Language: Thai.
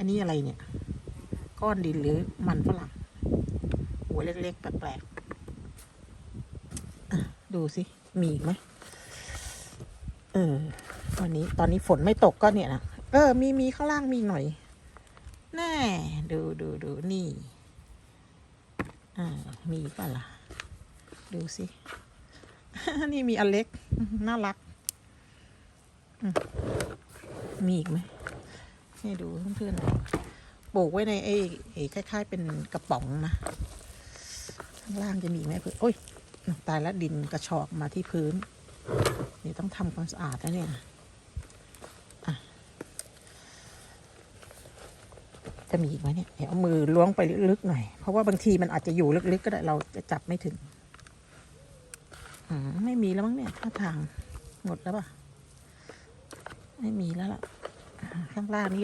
อันนี้อะไรเนี่ย ก้อนดินหรือมันฝรั่ง หัวเล็กๆ แปลกๆ ดูสิ มีอีกไหมเออวันนี้ตอนนี้ฝนไม่ตกก็เนี่ยนะเออ มีมีข้างล่างมีหน่อย แน่ ดูดูดูนี่ อ่า มีกป่ะล่ะ ดูสิ นี่มีอันเล็ก น่ารัก มีอีกไหม ให้ดูเพื่อนๆปลูกไว้ในไอ้ไอ้คล้าย ๆ เป็นกระป๋องนะ ข้างล่างจะมีไหมเพื่อนโอ้ยตายแล้วดินกระชอกมาที่พื้น นี่ต้องทำความสะอาดแล้วเนี่ยอะจะมีอีกไหมเนี่ยเดี๋ยวเอามือล้วงไปลึกๆหน่อย เพราะว่าบางทีมันอาจจะอยู่ลึกๆก็ได้เราจะจับไม่ถึงอไม่มีแล้วมั้งเนี่ยท่าทางหมดแล้วป่ะ ไม่มีแล้วล่ะ ข้างล่างนี่